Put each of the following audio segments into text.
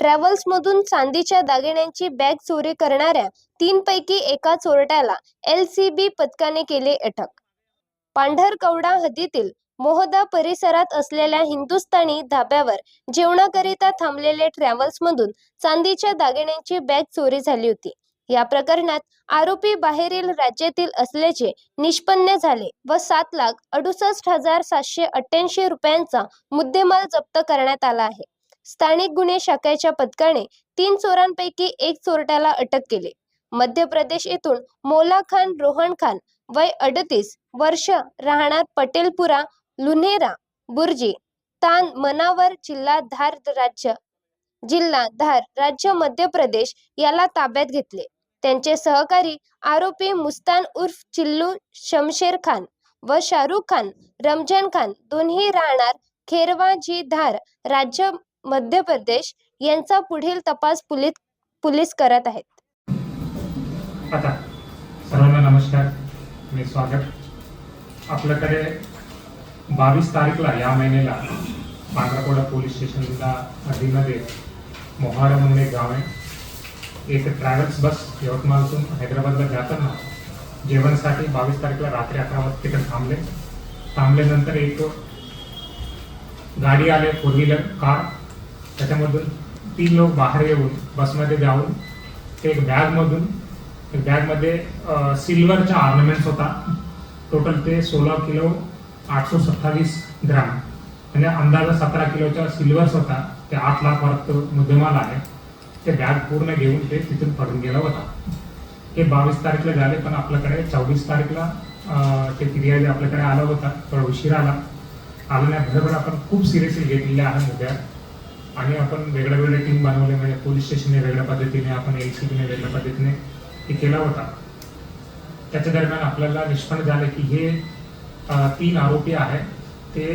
ट्रॅव्हल्समधून चांदीच्या दागिन्यांची बॅग चोरी करणाऱ्या तीनपैकी एका चोरट्याला एल सी बी पथकाने केले अटक. पांढरकवडा हद्दीतील मोहदा परिसरात असलेल्या हिंदुस्थानी धाब्यावर जेवणाकरिता थांबलेले ट्रॅव्हल्समधून चांदीच्या दागिन्यांची बॅग चोरी झाली होती. या प्रकरणात आरोपी बाहेरील राज्यातील असल्याचे निष्पन्न झाले व सात लाख अडुसष्ट हजार सातशे अठ्ठ्याऐंशी रुपयांचा मुद्देमाल जप्त करण्यात आला आहे. स्थानिक गुन्हे शाखेच्या पथकाने तीन चोरांपैकी एक चोरट्याला अटक केली. मध्य प्रदेश येथून मोला खान रोहन खान वय अडतीस वर्ष राहणार पटेलपुरा लुन्हेरा बुर्जी तान मनावर जिल्हा धार राज्य जिल्हा धार राज्य मध्य प्रदेश याला ताब्यात घेतले. त्यांचे सहकारी आरोपी मुस्तान उर्फ चिल्लू शमशेर खान व शाहरुख खान रमजान खान दोन्ही राहणार खेरवा जी धार राज्य मध्य प्रदेश यांचा पुढील तपास पुलिस पुलिस करत आहेत. आता सर्वांना नमस्कार. मी स्वागत. आपल्याकडे बावीस तारीखला या महिन्याला पांढरकोडा पोलीस स्टेशनला हद्दीमध्ये मोहारा म्हणून एक गाव आहे. एक ट्रॅव्हल्स बस यवतमाळतून हैदराबादला जाताना जेवणासाठी बावीस तारीखला रात्री अकरा वाजता तिकडे थांबले. थांबल्यानंतर एक गाडी आले फोर व्हीलर कार त्याच्यामधून तीन लोक बाहेर येऊन बसमध्ये जाऊन ते एक बॅगमधून बॅगमध्ये सिल्वरचा आर्नमेंट्स होता. टोटल ते सोळा किलो आठशे सत्तावीस ग्राम. म्हणजे अंदाजे सतरा किलोचा सिल्वर्स होता. ते आठ लाख वरत मुद्देमाल आहे. ते बॅग पूर्ण घेऊन ते तिथून पडून गेला होता. हे बावीस तारीखला झाले पण आपल्याकडे चोवीस तारीखला ते फिर्यादी आपल्याकडे आला होता. थोडा उशीर आला. आलेल्या भरभर आपण खूप सिरियसली घेतलेल्या आहे मुद्द्यात आणि आपण वेगळ्या वेगळ्या टीम बनवले म्हणजे पोलीस स्टेशनने वेगळ्या पद्धतीने आपण एल सी बीने वेगळ्या पद्धतीने हे केला होता. त्याच्या दरम्यान आपल्याला निष्पन्न झालं की हे तीन आरोपी आहेत. ते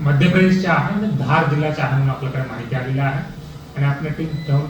मध्य प्रदेशचे आहे आणि धार जिल्ह्याचे आहे म्हणून आपल्याकडे माहिती आलेली आहे. आणि आपल्या टीम जाऊन